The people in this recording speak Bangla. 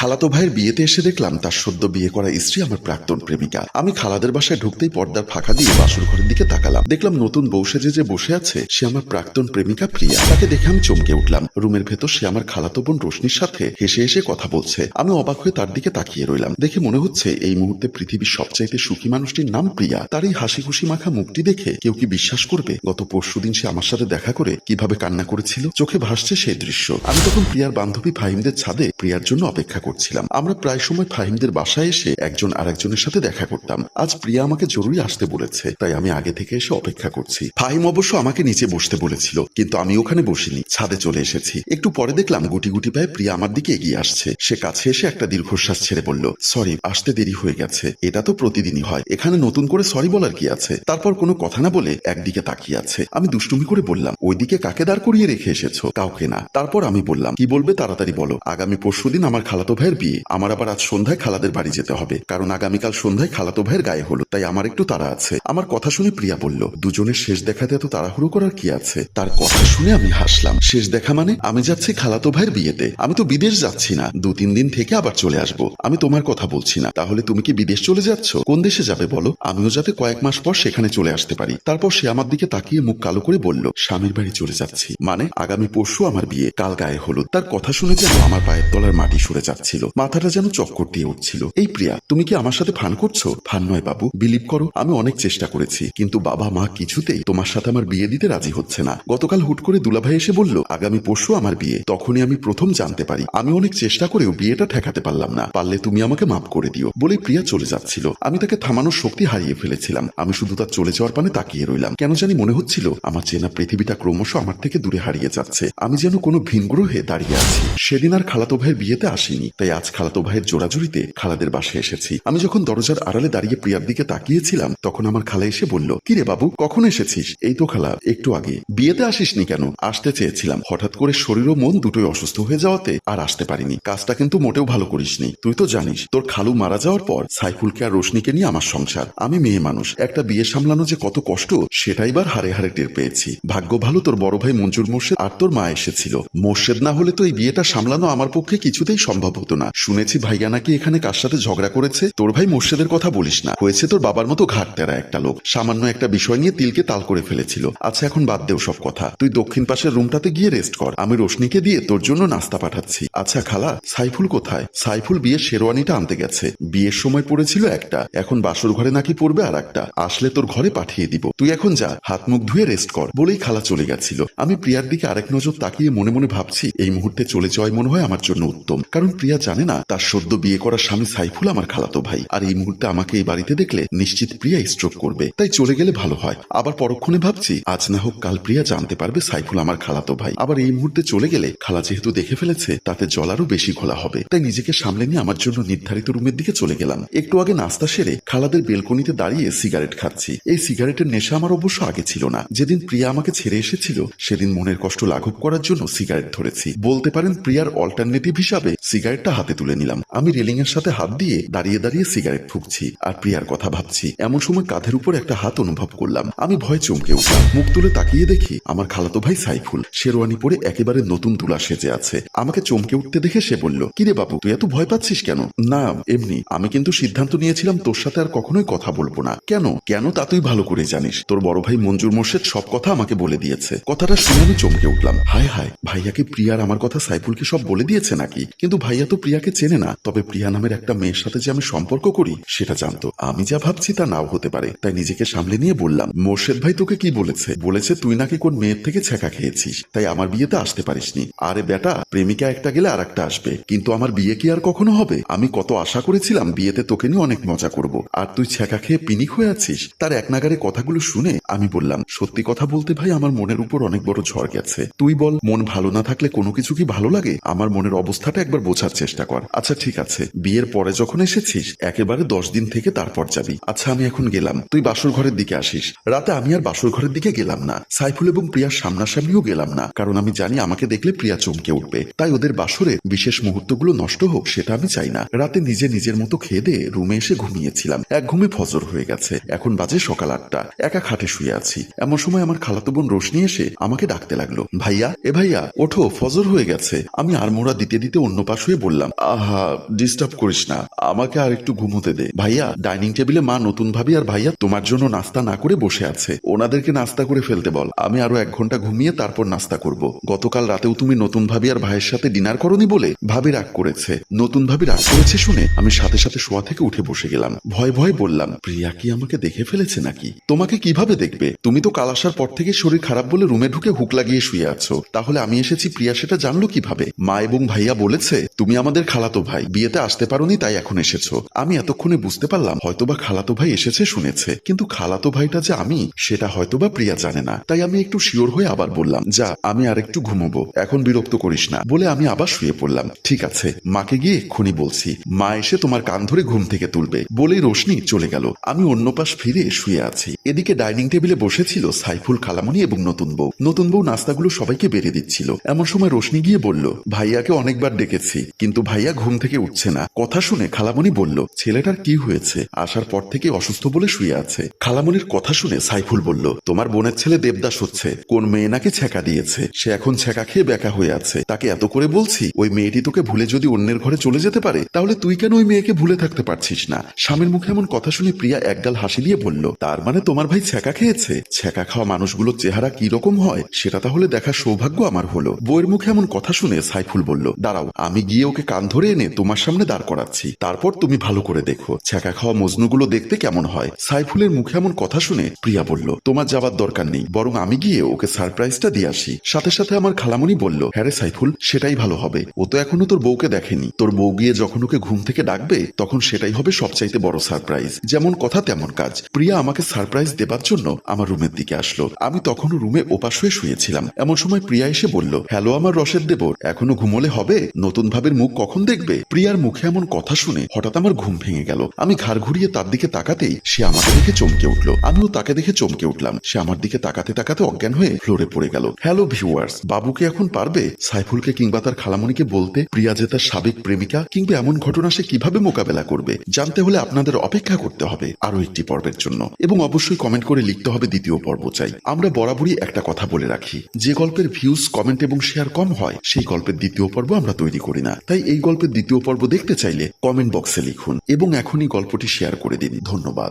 খালাতো ভাইয়ের বিয়েতে এসে দেখলাম তার সদ্য বিয়ে করা স্ত্রী আমার প্রাক্তন প্রেমিকা। আমি খালাদের বাসায় ঢুকতেই পর্দার ফাঁকা দিয়ে বাসুর ঘরের দিকে তাকালাম। দেখলাম নতুন বউ সেজে যে বসে আছে, সে আমার প্রাক্তন প্রেমিকা প্রিয়া। তাকে দেখে আমি চমকে উঠলাম। রুমের ভেতর সে আমার খালাতো বোন রোশনির সাথে হেসে হেসে কথা বলছে। আমি অবাক হয়ে তার দিকে তাকিয়ে রইলাম। দেখে মনে হচ্ছে এই মুহূর্তে পৃথিবীর সবচাইতে সুখী মানুষটির নাম প্রিয়া। তার এই হাসি খুশি মাখা মুখটি দেখে কেউ কি বিশ্বাস করবে গত পরশুদিন সে আমার সাথে দেখা করে কীভাবে কান্না করেছিল? চোখে ভাসছে সেই দৃশ্য। আমি তখন প্রিয়ার বান্ধবী ফাহিমদের ছাদে প্রিয়ার জন্য অপেক্ষা করছিলাম। আমরা প্রায় সময় ফাহিমদের বাসায় এসে একজন আরেকজনের সাথে দেখা করতাম। আজ প্রিয়া আমাকে জরুরি আসতে বলেছে, তাই আমি আগে থেকে এসে অপেক্ষা করছি। ফাহিম অবশ্য আমাকে নিচে বসতে বলেছিল, কিন্তু আমি ওখানে বসিনি, ছাদে চলে এসেছি। একটু পরে দেখলাম গুটি গুটি পায়ে প্রিয়া আমার দিকে এগিয়ে আসছে। সে কাছে এসে একটা দীর্ঘশ্বাস ছেড়ে বলল, সরি, আসতে দেরি হয়ে গেছে। এটা তো প্রতিদিনই হয়। এখানে নতুন করে সরি বলার কি আছে? তারপর কোনো কথা না বলে একদিকে তাকিয়ে আছে। আমি দুষ্টুমি করে বললাম, ওইদিকে কাকে দাঁড় করিয়ে রেখে এসেছ? কাউকে না। তারপর আমি বললাম, কি বলবে তাড়াতাড়ি বলো। আগামী পরশুদিন আমার খালাতো ভাইয়ের বিয়ে। আমার আবার আজ সন্ধ্যায় খালাদের বাড়ি যেতে হবে। কারণ আগামীকাল সন্ধ্যায় খালাতো ভাইয়ের গায়ে হলো। তাই আমার একটু তাড়া আছে। আমার কথা শুনে প্রিয়া বলল, দুজনের শেষ দেখাতে এত তাড়াহুড়ো করার কি আছে? তার কথা শুনে আমি হাসলাম। শেষ দেখা মানে? আমি যাচ্ছি খালাতো ভাইয়ের বিয়েতে। আমি তো বিদেশ যাচ্ছি না। দু তিন দিন থেকে আবার চলে আসব। আমি তোমার কথা বলছি না। তাহলে তুমি কি বিদেশ চলে যাচ্ছ? কোন দেশে যাবে বলো? আমিও যাতে কয়েক মাস পর সেখানে চলে আসতে পারি। তারপর সে আমার দিকে তাকিয়ে মুখ কালো করে বলল, স্বামীর বাড়ি চলে যাচ্ছি। মানে? আগামী পরশু আমার বিয়ে। কাল গায়ে হলুদ। তার কথা শুনে যেন আমার পায়ের তলার মাটি সরে যাচ্ছিল মাথাটা যেন চক্কর দিয়ে উঠছিল। এই প্রিয়া, তুমি কি আমার সাথে ফান করছ? ফান নয় বাবু, বিলিভ করো, আমি অনেক চেষ্টা করেছি। কিন্তু বাবা মা কিছুতেই তোমার সাথে আমার বিয়ে দিতে রাজি হচ্ছে না। গতকাল হুট করে দুলাভাই এসে বলল, আগামী পরশু আমার বিয়ে। তখনই আমি প্রথম জানতে পারি। আমি অনেক চেষ্টা করেও বিয়েটা ঠেকাতে পারলাম না। পারলে তুমি আমাকে মাফ করে দিও। বলে প্রিয়া চলে যাচ্ছিল। আমি তাকে থামানোর শক্তি হারিয়ে ফেলেছিলাম। আমি শুধু তার চলে যাওয়ার পানে তাকিয়ে রইলাম। কেন জানি মনে হচ্ছিল, আমার চেনা পৃথিবীটা ক্রমশ আমার থেকে দূরে হারিয়ে যাচ্ছে। আমি যেন কোনো ভিন গ্রহে দাঁড়িয়ে আছি। সেদিন আর খালাতো ভাইয়ের বিয়েতে আসিনি। তাই আজ খালাতো ভাইয়ের জোড়াজুড়িতে খালাদের বাসায় এসেছি। আমি যখন দরজার আড়ালে দাঁড়িয়ে প্রিয়ার দিকে তাকিয়েছিলাম, তখন আমার খালা এসে বলল, কিরে বাবু, কখন এসেছিস? এই তো খালা, একটু আগে। বিয়েতে আসিসনি কেন? আসতে চেয়েছিলাম। হঠাৎ করে শরীর ও মন দুটোই অসুস্থ হয়ে যাওয়াতে আর আসতে পারিনি। কাজটা কিন্তু মোটেও ভালো করিসনি। তুই তো জানিস, তোর খালু মারা যাওয়ার পর সাইফুলকে আর রোশনিকে নিয়ে আমার সংসার। আমি মেয়ে মানুষ। একটা বিয়ে সামলানো যে কত কষ্ট, সেটাই বার হারে হারে টের পেয়েছি। ভাগ্য ভালো তোর বড় ভাই মঞ্জুর মোর্শেদ আর তোর মা এসেছিল। মোর্শেদ না হলে তো এই বিয়েটা সামলানো আমার পক্ষে কিছুতেই সম্ভব হতো না। শুনেছি ভাইয়া নাকি এখানে কার সাথে ঝগড়া করেছে? তোর ভাই মোর্শেদের কথা বলিস না। হয়েছে তোর বাবার মতো ঘাট তেরা একটা লোক। সামান্য একটা বিষয় নিয়ে তিলকে তাল করে ফেলেছিল। আচ্ছা এখন বাদ দেও সব কথা। তুই দক্ষিণ পাশের রুমটাতে গিয়ে রেস্ট কর। আমি রোশনিকে দিয়ে তোর জন্য নাস্তা পাঠাচ্ছি। আচ্ছা খালা, সাইফুল কোথায়? সাইফুল বিয়ের শেরওয়ানিটা আনতে গেছে। বিয়ের সময় পড়েছিল একটা। এখন বাসর ঘরে নাকি পড়বে আর একটা আসলে তোর ঘরে পাঠিয়ে দিব। তুই এখন যা, হাত মুখ ধুয়ে রেস্ট কর। বলেই খালা চলে গেছিল। আমি প্রিয়ার দিকে আরেক নজর তাকিয়ে মনে মনে ভাবছি, এই মুহূর্তে চলে যাওয়াই মনে হয় আমার জন্য উত্তম। কারণ প্রিয়া জানে না, তার সদ্য বিয়ে করা স্বামী সাইফুল আমার খালাতো ভাই। আর এই মুহূর্তে আমাকে এই বাড়িতে দেখলে নিশ্চিত প্রিয়া স্ট্রোক করবে। তাই চলে গেলে ভালো হয়। আবার পরক্ষণে ভাবছি, আজ না হোক কাল প্রিয়া জানতে পারবে সাইফুল আমার খালাতো ভাই। আবার এই মুহূর্তে চলে গেলে খালা যেহেতু দেখে ফেলেছে, তাতে জল আরও বেশি ঘোলা হবে। তাই নিজেকে সামলে নিয়ে আমার জন্য নির্ধারিত রুমের দিকে চলে গেলাম। একটু আগে নাস্তা সেরে খালাদের বেলকনিতে দাঁড়িয়ে সিগারেট খাচ্ছি। এই সিগারেটের নেশা আমার অবশ্য আগে ছিল না। যেদিন প্রিয়া আমাকে ছেড়ে এসেছিল, সেদিন মনের কষ্ট লাঘব করার জন্য সিগারেট ধরেছি। বলতে পারেন প্রিয়ার অল্টারনেটিভ হিসাবে সিগারেটটা হাতে তুলে নিলাম। আমি রেলিং এর সাথে হাত দিয়ে দাঁড়িয়ে দাঁড়িয়ে সিগারেট ফুঁকছি আর প্রিয়ার কথা ভাবছি। এমন সময় কাঁধের উপর একটা হাত অনুভব করলাম। আমি ভয় চমকে উঠলাম। মুখ তুলে তাকিয়ে দেখি আমার খালাতো ভাই সাইফুল। শেরওয়ানি পরে একেবারে নতুন তুলা সেজে আছে। আমাকে চমকে উঠতে দেখে সে বলল কিরে বাবু তুই এত ভয় পাচ্ছিস কেন? না, এমনি। আমি কিন্তু সিদ্ধান্ত নিয়েছিলাম তোর সাথে আর কখনোই কথা বলব না। কেন? কেন তা তুই ভালো করে জানিস। তোর বড় ভাই মঞ্জুর মোর্শেদ সব কথা আমাকে বলে দিয়েছে। কথাটা শুনে আমি চমকে উঠলাম। হায় হায়, ভাইয়াকে প্রিয়ার আমার কথা সাইফুলকে সব বলে দিয়েছে নাকি? কিন্তু ভাইয়া তো প্রিয়াকে চেনে না, তবে প্রিয়া নামের একটা মেয়ের সাথে যে আমি সম্পর্ক করি, সেটা জানতো। আমি যা ভাবছি তা নাও হতে পারে। তাই নিজেকে সামলে নিয়ে বললাম, মোর্শেদ ভাই তোকে কি বলেছে? বলেছে তুই নাকি কোন মেয়ের থেকে ছেঁকা খেয়েছিস? তাই আমার বিয়েতে আসতে পারিসনি। আরে বেটা, প্রেমিকা একটা গেলে আর একটা আসবে। কিন্তু আমার বিয়ে কি আর কখনো হবে? আমি কত আশা করেছিলাম বিয়েতে তোকে নিয়ে অনেক মজা করব। আর তুই ছেঁকা খেয়ে পিনিক হয়ে আছিস? তার এক নাগারে কথাগুলো শুনে আমি বললাম, সত্যি কথা বলতে ভাই, আমার মনের উপর অনেক বড় ঝড় গেছে। তুই বল, মন ভালো না থাকলে কোনো কিছু কি ভালো লাগে? আমার মনের অবস্থাটা একবার বোঝার চেষ্টা কর। আচ্ছা ঠিক আছে। বিয়ের পরে যখন এসেছিস, একেবারে দশ দিন থেকে তারপর যাবি। আচ্ছা আমি এখন গেলাম। তুই বাসর ঘরের দিকে আসিস। রাতে আমি আর বাসর ঘরের দিকে গেলাম না। সাইফুল এবং প্রিয়ার সামনাসামনিও গেলাম না। কারণ আমি জানি আমাকে দেখলে প্রিয়া চমকে উঠবে। তাই ওদের বাসরে বিশেষ মুহূর্তগুলো নষ্ট হোক, সেটা আমি চাই না। রাতে নিজে নিজের মতো খেয়ে দিয়ে রুমে এসে ঘুমিয়েছিলাম। এক ঘুমে ফজর হয়ে গেছে। এখন বাজে সকাল আটটা। একা খাটে শুয়ে আছি। এমন সময় আমার খালাতো বোন রোশনি এসে আমাকে ডাকতে লাগল। ভাইয়া, এ ভাইয়া, ওঠো, ফজর হয়ে গেছে। আমি আর মোড়া দিতে দিতে অন্য পাশ হয়ে বললাম, আহা ডিস্টার্ব করিস না, আমাকে আর একটু ঘুমোতে দে। ভাইয়া, ডাইনিং টেবিলে মা নতুন ভাবি আর ভাইয়া তোমার জন্য নাস্তা না করে বসে আছে। ওনাদেরকে নাস্তা করে ফেলতে বল, আমি আরও এক ঘণ্টা ঘুমিয়ে তারপর নাস্তা করব। গতকাল রাতেও তুমি নতুন ভাবি আর ভাইয়ের সাথে ডিনার করনি বলে ভাবি রাগ করেছে। নতুন ভাবি রাগ করেছে শুনে আমি সাথে সাথে শোয়া থেকে উঠে বসে গেলাম। ভয় ভয় বললাম, প্রিয়া কি আমাকে দেখে ফেলেছে নাকি? তোমাকে কীভাবে দেখবে? তুমি তো কাল আসার পর থেকে শরীর খারাপ বলে রুমে ঢুকে হুক লাগিয়ে শুয়ে আছো। তাহলে আমি এসেছি, প্রিয়া সেটা জানলো কীভাবে? মা এবং ভাইয়া বলেছে, তুমি আমাদের খালাতো ভাই। বিয়েতে আসতে পারোনি, তাই এখন এসেছ। আমি এতক্ষণে বুঝতে পারলাম, হয়তোবা খালাতো ভাই এসেছে, শুনেছে। কিন্তু খালাতো ভাইটা যে আমি, সেটা হয়তোবা প্রিয়া জানে না। তাই আমি একটু শিওর হয়ে আবার বললাম, যা, আমি আর একটু ঘুমোবো। এখন বিরক্ত করিস না। বলে আমি আবার শুয়ে পড়লাম। ঠিক আছে, মাকে গিয়ে এক্ষুনি বলছি। মা এসে তোমার কান ধরে ঘুম থেকে তুলবে। বলেই রোশনি চলে গেল। আমি অন্য পাশ ফিরে শুয়ে আছি। এদিকে ডাইনিং টেবিলে বসেছিল সাইফুল, খালামণি এবং নতুন বউ। নতুন বউ নাস্তাগুলো সবাইকে বেড়ে দিচ্ছিল। এমন সময় রোশনি গিয়ে বলল, ভাইয়াকে অনেকবার ডেকেছি, কিন্তু ভাইয়া ঘুম থেকে উঠছে না। কথা শুনে খালামণি বলল, ছেলেটার কি হয়েছে? আসার পর থেকে অসুস্থ বলে শুয়ে আছে। খালামণির কথা শুনে সাইফুল বলল, তোমার বোনের ছেলে দেবদাস হচ্ছে। কোন মেয়ে নাকি ছেঁকা দিয়েছে? সে এখন ছেঁকা খেয়ে বেকা হয়ে আছে। তাকে এত করে বলছি, ওই মেয়েটি তোকে ভুলে যদি অন্যের ঘরে চলে যেতে পারে, তাহলে তুই কেন ওই মেয়েকে ভুলে থাকতে পারছিস না? স্বামীর মুখে এমন কথা শুনে প্রিয়া একগাল হাসি দিয়ে বলল, তার মানে তোমার ভাই ছেঁকা খেয়েছে? ছেঁকা খাওয়া মানুষগুলোর চেহারা কি রকম হয়? সেটা তাহলে দেখার সৌভাগ্য আমার হলো। বইয়ের মুখে এমন কথা শুনে সাইফুল বলল, দাঁড়াও, আমি গিয়ে ওকে কান ধরে এনে তোমার সামনে দাঁড় করাচ্ছি। তারপর তুমি ভালো করে দেখো। ছেঁকা খাওয়া মজনুগুলো দেখতে কেমন হয়? সাইফুলের মুখে এমন কথা শুনে প্রিয়া বলল, তোমার যাবার দরকার নেই। বরং আমি গিয়ে ওকে সারপ্রাইজটা দিয়ে আসি। সাথে সাথে আমার খালামণি বলল হ্যাঁ রে সাইফুল, সেটাই ভালো হবে। ও তো এখনও তোর বউকে দেখেনি। তোর বউ গিয়ে যখন ওকে ঘুম থেকে ডাকবে, তখন সেটাই হবে সবচাইতে বড় সারপ্রাইজ। যেমন কথা, তেমন কাজ। প্রিয়া আমাকে সারপ্রাইজ দেবার জন্য আমার রুমের দিকে আসলো। আমি তখনও রুমে ওপাশ হয়ে শুয়েছিলাম। এমন সময় প্রিয়া এসে বলল, হ্যালো, আমার রসের দেবর। এখনও ঘুমোলে হবে? নতুন ভাবের মুখ কখন দেখবে? প্রিয়ার মুখে এমন কথা শুনে হঠাৎ আমার ঘুম ভেঙে গেল। আমি ঘাড় ঘুরিয়ে তার দিকে তাকাতেই সে আমাকে দেখে চমকে উঠল। আমিও তাকে দেখে চমকে উঠলাম। সে আমার দিকে তাকাতে তাকাতে অজ্ঞান হয়ে ফ্লোরে পড়ে গেল। হ্যালো ভিউয়ার্স বাবুকে এখন পারবে? সাইফুলকে কিংবা তার খালামণিকে বলতে প্রিয়া যে তার সাবেক প্রেমিকা কিংবা এমন ঘটনা সে কীভাবে মোকাবেলা করবে, জানতে হলে আপনাদের অপেক্ষা করতে হবে আরও একটি পর্বের জন্য। এবং অবশ্যই কমেন্ট করে লিখতে হবে দ্বিতীয় পর্ব চাই। আমরা বরাবরই একটা কথা বলে রাখি। যে গল্পের ভিউজ কমেন্ট এবং শেয়ার কম হয়, সেই গল্পের দ্বিতীয় পর্ব আমরা তৈরি করি না। তাই এই গল্পের দ্বিতীয় পর্ব দেখতে চাইলে কমেন্ট বক্সে লিখুন এবং এখনই গল্পটি শেয়ার করে দিন। ধন্যবাদ।